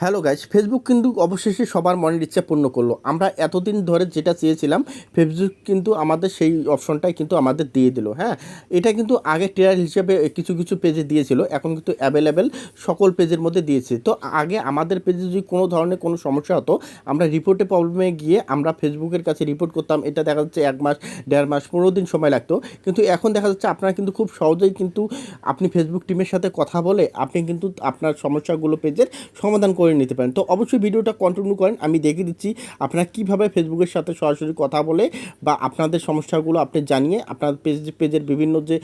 Hello guys Facebook কিন্তু অবশেষে সবার মনের ইচ্ছা পূর্ণ করল। আমরা এতদিন ধরে যেটা চেয়েছিলাম ফেসবুক কিন্তু আমাদের সেই অপশনটাই কিন্তু আমাদের দিয়ে দিল হ্যাঁ? এটা কিন্তু আগে ট্রেয়ার হিসেবে কিছু কিছু পেজে দিয়েছিল, এখন কিন্তু অ্যাভেলেবেল সকল পেজের মধ্যে দিয়েছে। তো আগে আমাদের পেজে যদি কোনো ধরনের কোনো সমস্যা হতো, আমরা রিপোর্টে প্রবলেমে গিয়ে আমরা ফেসবুকের কাছে রিপোর্ট করতাম। এটা দেখা যাচ্ছে এক মাস, দেড় মাস, পনেরো দিন সময় লাগতো। কিন্তু এখন দেখা যাচ্ছে আপনারা কিন্তু খুব সহজেই কিন্তু আপনি ফেসবুক টিমের সাথে কথা বলে আপনি কিন্তু আপনার সমস্যাগুলো পেজের সমাধান করে নিতে পারেন। তো অবশ্যই ভিডিওটা কন্টিনিউ করেন। আমি দেখিয়ে দিচ্ছি আপনারা কীভাবে ফেসবুকের সাথে সরাসরি কথা বলে বা আপনাদের সমস্যাগুলো আপনি জানিয়ে আপনার পেজ পেজের বিভিন্ন যে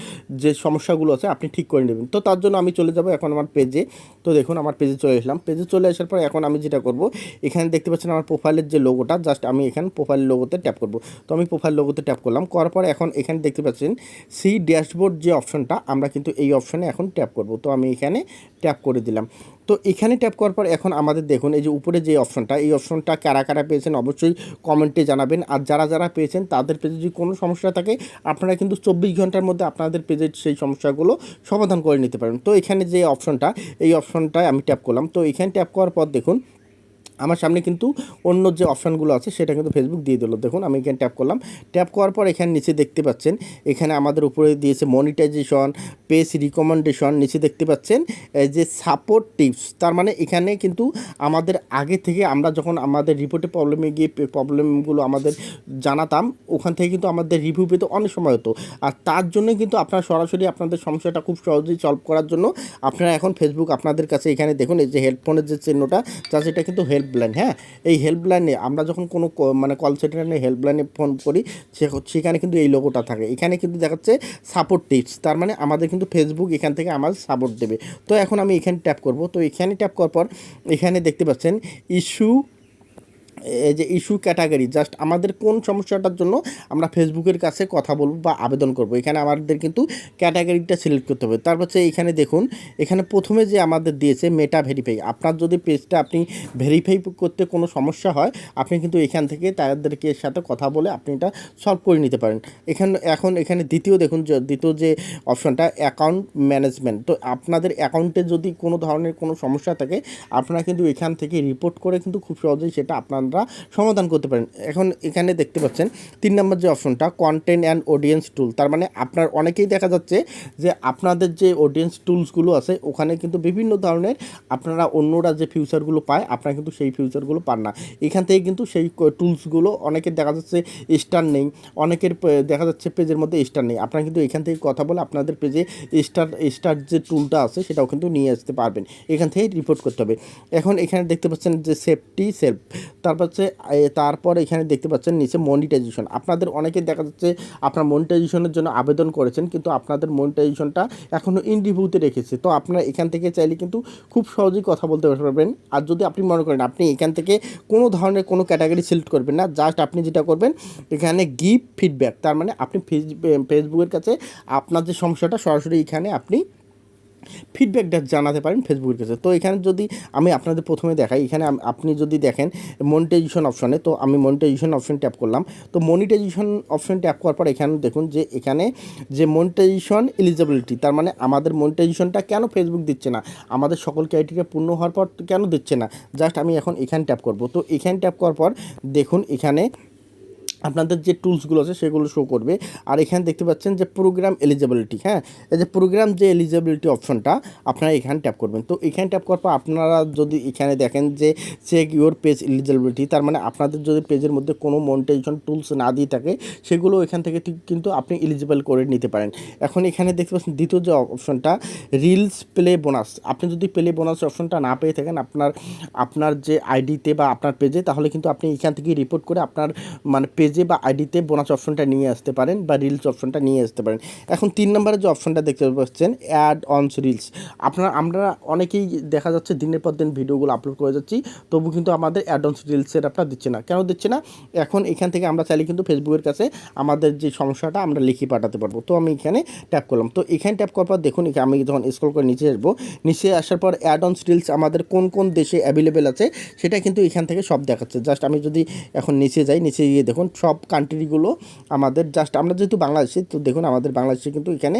যে সমস্যাগুলো আছে আপনি ঠিক করে নেবেন। তো তার জন্য আমি চলে যাব এখন আমার পেজে তো দেখুন আমার পেজে চলে এসলাম। পেজে চলে আসার পর এখন আমি যেটা করব, এখানে দেখতে পাচ্ছেন আমার প্রোফাইলের যে লোগোটা জাস্ট আমি এখানে প্রোফাইল লোগোতে ট্যাপ করব। তো আমি প্রোফাইল লোগোতে ট্যাপ করলাম। করার পর এখন এখানে দেখতে পাচ্ছেন সি ড্যাশবোর্ড যে অপশনটা আমরা কিন্তু এই অপশনে এখন ট্যাপ করব। তো আমি এখানে ট্যাপ করে দিলাম। তো এখানে ট্যাপ করার পর এখন আমাদের দেখুন, এই যে উপরে যে অপশনটা এই অপশনটা কারা কারা পেয়েছেন অবশ্যই কমেন্টে জানাবেন। আর যারা যারা পেয়েছেন, তাদের পেজে যদি কোনো সমস্যা থাকে, আপনারা কিন্তু চব্বিশ ঘণ্টার মধ্যে আপনাদের পেজে সেই সমস্যাগুলো সমাধান করে নিতে পারেন। তো এখানে যে অপশনটা এই অপশনটায় আমি ট্যাপ করলাম। তো এখানে ট্যাপ করার পর দেখুন আমার সামনে কিন্তু অন্য যে অপশানগুলো আছে, সেটা কিন্তু ফেসবুক দিয়ে দিল। দেখুন, আমি এখানে ট্যাপ করলাম। ট্যাপ করার পর এখানে নিচে দেখতে পাচ্ছেন, এখানে আমাদের উপরে দিয়েছে মনিটাইজেশন পেজ রিকমেন্ডেশন নিচে দেখতে পাচ্ছেন যে সাপোর্ট টিপস তার মানে এখানে কিন্তু আমাদের আগে থেকে আমরা যখন আমাদের রিপোর্টে প্রবলেমে গিয়ে প্রবলেমগুলো আমাদের জানাতাম, ওখান থেকে কিন্তু আমাদের রিভিউ পেতে অনেক সময় হতো। আর তার জন্য কিন্তু আপনারা সরাসরি আপনাদের সমস্যাটা খুব সহজেই সলভ করার জন্য আপনারা এখন ফেসবুক আপনাদের কাছে এখানে দেখুন, এই যে হেল্পফোনের যে চিহ্নটা, যা সেটা কিন্তু হেল্পলাইন হ্যাঁ? এই হেল্পলাইনে আমরা যখন কোনো মানে কল সেন্টারে হেল্পলাইনে ফোন করি সেখানে কিন্তু এই লোগোটা থাকে। এখানে কিন্তু দেখাচ্ছে সাপোর্ট টিপস তার মানে আমাদের কিন্তু ফেসবুক এখান থেকে আমার সাপোর্ট দেবে। তো এখন আমি এখানে ট্যাপ করব। তো এখানে ট্যাপ করার পর, এখানে দেখতে পাচ্ছেন ইস্যু যে ইস্যু ক্যাটাগরি জাস্ট আমাদের কোন সমস্যাটার জন্য আমরা ফেসবুকের কাছে কথা বলব বা আবেদন করব? এখানে আমাদের কিন্তু ক্যাটাগরিটা সিলেক্ট করতে হবে। তারপর হচ্ছে এখানে দেখুন, এখানে প্রথমে যে আমাদের দিয়েছে মেটা ভেরিফাই আপনার যদি পেজটা আপনি ভেরিফাই করতে কোনো সমস্যা হয়, আপনি কিন্তু এখান থেকে তাদেরকে সাথে কথা বলে আপনি এটা সলভ করে নিতে পারেন। এখানে, এখন এখানে দ্বিতীয় দেখুন দ্বিতীয় যে অপশনটা অ্যাকাউন্ট ম্যানেজমেন্ট তো আপনাদের অ্যাকাউন্টে যদি কোনো ধরনের কোনো সমস্যা থাকে, আপনারা কিন্তু এখান থেকে রিপোর্ট করে কিন্তু খুব সহজেই সেটা আপনারা সমাধান করতে পারেন। এখন এখানে দেখতে পাচ্ছেন, তিন নম্বর যে অপশনটা কন্টেন্ট অ্যান্ড অডিয়েন্স টুল তার মানে আপনার অনেকেই দেখা যাচ্ছে যে আপনাদের যে অডিয়েন্স টুলসগুলো আছে, ওখানে কিন্তু বিভিন্ন ধরনের আপনারা অন্যরা যে ফিউচারগুলো পায়, আপনারা কিন্তু সেই ফিউচারগুলো পান না। এখান থেকে কিন্তু সেই টুলসগুলো অনেকের দেখা যাচ্ছে স্টার নেই, অনেকের দেখা যাচ্ছে পেজের মধ্যে স্টার নেই। আপনারা কিন্তু এখান থেকে কথা বলে আপনাদের পেজে স্টার স্টার যে টুলটা আছে, সেটাও কিন্তু নিয়ে আসতে পারবেন। এখান থেকে রিপোর্ট করতে হবে। এখন এখানে দেখতে পাচ্ছেন যে সেফটি সেলফ তারপর হচ্ছে তারপর এখানে দেখতে পাচ্ছেন নিচে মনিটাইজেশন আপনাদের অনেকে দেখা যাচ্ছে আপনার মনিটাইজেশনের জন্য আবেদন করেছেন, কিন্তু আপনাদের মনিটাইজেশনটা এখনও ইন রিভিউতে রেখেছে। তো আপনারা এখান থেকে চাইলে কিন্তু খুব সহজেই কথা বলতে পারবেন। আর যদি আপনি মনে করেন আপনি এখান থেকে কোনো ধরনের কোনো ক্যাটাগরি সিলেক্ট করবেন না জাস্ট আপনি যেটা করবেন, এখানে গিভ ফিডব্যাক তার মানে আপনি ফেস- ফেসবুকের কাছে আপনার যে সমস্যাটা, সরাসরি এখানে আপনি ফিডব্যাকটা জানাতে পারেন ফেসবুকের কাছে। তো এখানে যদি আমি আপনাদের প্রথমে দেখাই, এখানে আপনি যদি দেখেন মনিটাইজেশন অপশনে তো আমি মনিটাইজেশন অপশন ট্যাপ করলাম। তো মনিটাইজেশন অপশন ট্যাপ করার পর এখানে দেখুন যে এখানে যে মনিটাইজেশন এলিজিবিলিটি তার মানে আমাদের মনিটাইজেশনটা কেন ফেসবুক দিচ্ছে না? আমাদের সকল ক্রাইটেরিয়া পূর্ণ হওয়ার পর কেন দিচ্ছে না? জাস্ট আমি এখন এখানে ট্যাপ করব। তো এখানে ট্যাপ করার পর দেখুন এখানে আপনাদের যে টুলসগুলো আছে সেগুলো শো করবে। আর এখানে দেখতে পাচ্ছেন যে প্রোগ্রাম এলিজিবিলিটি হ্যাঁ? এই যে প্রোগ্রাম যে এলিজিবিলিটি অপশনটা আপনারা এখানে ট্যাপ করবেন। তো এখানে ট্যাপ করার পর আপনারা যদি এখানে দেখেন যে চেক ইউর পেজ এলিজিবিলিটি তার মানে আপনাদের যদি পেজের মধ্যে কোনো মনিটাইজেশন টুলস না দিয়ে থাকে, সেগুলো এখান থেকে কিন্তু আপনি এলিজিবল করে নিতে পারেন। এখন এখানে দেখতে পাচ্ছেন দ্বিতীয় যে অপশনটা রিলস প্লে বোনাস আপনি যদি প্লে বোনাস অপশনটা না পেয়ে থাকেন আপনার আপনার যে আইডিতে বা আপনার পেজে তাহলে কিন্তু আপনি এখান থেকে রিপোর্ট করে আপনার মানে পেজে বা আইডিতে বোনাস অপশনটা নিয়ে আসতে পারেন বা রিলস অপশনটা নিয়ে আসতে পারেন। এখন তিন নম্বরে যে অপশনটা দেখতে পাচ্ছেন অ্যাড অনস রিলস আপনারা, আমরা অনেকেই দেখা যাচ্ছে দিনের পর দিন ভিডিওগুলো আপলোড করে যাচ্ছি, তবু কিন্তু আমাদের অ্যাড অনস রিলসের আপনার দিচ্ছে না। কেন দিচ্ছে না? এখন এখান থেকে আমরা চাইলে কিন্তু ফেসবুকের কাছে আমাদের যে সমস্যাটা আমরা লিখে পাঠাতে পারব। তো আমি এখানে ট্যাপ করলাম। তো এখানে ট্যাপ করার পর দেখুন আমি যখন স্ক্রল করে নিচে আসব, নিচে আসার পর অ্যাড অনস রিলস আমাদের কোন কোন দেশে অ্যাভেলেবেল আছে, সেটা কিন্তু এখান থেকে সব দেখাচ্ছে। জাস্ট আমি যদি এখন নিচে যাই, নিচে গিয়ে দেখুন সব কান্ট্রিগুলো আমাদের জাস্ট আমরা যেহেতু বাংলাদেশে, তো দেখুন আমাদের বাংলাদেশে কিন্তু এখানে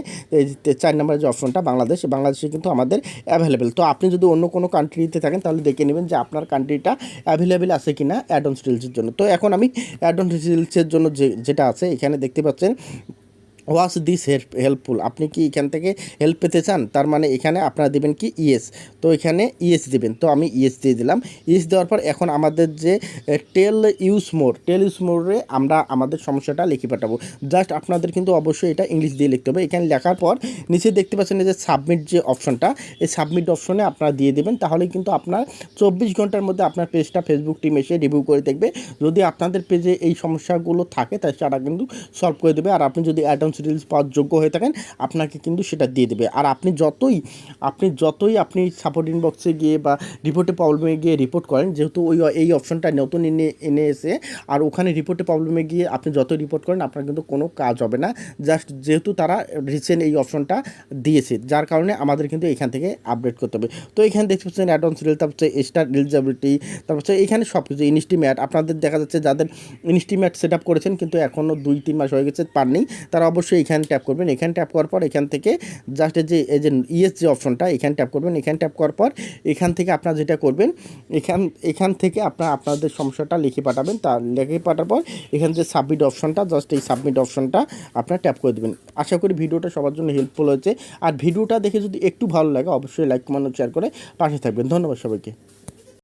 চার নম্বরের যে অপশনটা বাংলাদেশ, বাংলাদেশে কিন্তু আমাদের অ্যাভেলেবেল তো আপনি যদি অন্য কোনো কান্ট্রিতে থাকেন তাহলে দেখে নেবেন যে আপনার কান্ট্রিটা অ্যাভেলেবেল আছে কি না অ্যাডন রিলসের জন্য। তো এখন আমি অ্যাডন রিলসের জন্য যে, যেটা আছে এখানে দেখতে পাচ্ছেন ওয়াস দিস হেল্প হেল্পফুল আপনি কি এখান থেকে হেল্প পেতে চান? তার মানে এখানে আপনারা দেবেন কি? ইয়েস তো এখানে ইয়েস দেবেন। তো আমি ইয়েস দিয়ে দিলাম। ইয়েস দেওয়ার পর এখন আমাদের যে tell us more tell us more আমরা আমাদের সমস্যাটা লিখে পাঠাবো। জাস্ট আপনাদের কিন্তু অবশ্যই এটা ইংলিশ দিয়ে লিখতে হবে। এখানে লেখার পর নিচে দেখতে পাচ্ছেন যে সাবমিট যে অপশনটা এই সাবমিট অপশনে আপনারা দিয়ে দেবেন। তাহলে কিন্তু আপনার চব্বিশ ঘণ্টার মধ্যে আপনার পেজটা ফেসবুক টিম এসে রিভিউ করে দেখবে। যদি আপনাদের পেজে এই সমস্যাগুলো থাকে তাই সেটা কিন্তু সলভ করে দেবে। আর আপনি যদি অ্যাডভান্স রিলস পাওয়ার যোগ্য হয়ে থাকেন, আপনাকে কিন্তু সেটা দিয়ে দেবে। আর আপনি যতই আপনি যতই আপনি সাপোর্ট ইনবক্সে গিয়ে বা রিপোর্টে প্রবলেমে গিয়ে রিপোর্ট করেন, যেহেতু ওই, এই অপশনটা নতুন এনে এনে এসে, আর ওখানে রিপোর্টে প্রবলেমে গিয়ে আপনি যতই রিপোর্ট করেন, আপনার কিন্তু কোনো কাজ হবে না। জাস্ট যেহেতু তারা রিসেন্ট এই অপশনটা দিয়েছে, যার কারণে আমাদের কিন্তু এখান থেকে আপডেট করতে হবে। তো এখানে দেখতে পাচ্ছেন অ্যাডভান্স রিল তারপর হচ্ছে স্টার এলিজিবিলিটি তারপর হচ্ছে এখানে সব কিছু ইনস্টিমেট আপনাদের দেখা যাচ্ছে যাদের ইনস্টিমেট সেট আপ করেছেন, কিন্তু এখনও দুই, তিন মাস হয়ে গেছে, পাননি, তারা অবশ্যই এখানে ট্যাপ করবেন। এখানে ট্যাপ করার পর এখান থেকে জাস্ট যে, এই যে ইএস যে অপশনটা এখানে ট্যাপ করবেন। এখানে ট্যাপ করার পর এখান থেকে আপনারা যেটা করবেন, এখান এখান থেকে আপনারা আপনাদের সমস্যাটা লিখে পাঠাবেন। তা লিখে পাঠার পর এখানে যে সাবমিট অপশনটা জাস্ট এই সাবমিট অপশনটা আপনারা ট্যাপ করে দেবেন। আশা করি ভিডিওটা সবার জন্য হেল্পফুল হয়েছে। আর ভিডিওটা দেখে যদি একটু ভালো লাগে, অবশ্যই লাইক কমেন্ট শেয়ার করে পাশে থাকবেন। ধন্যবাদ সবাইকে।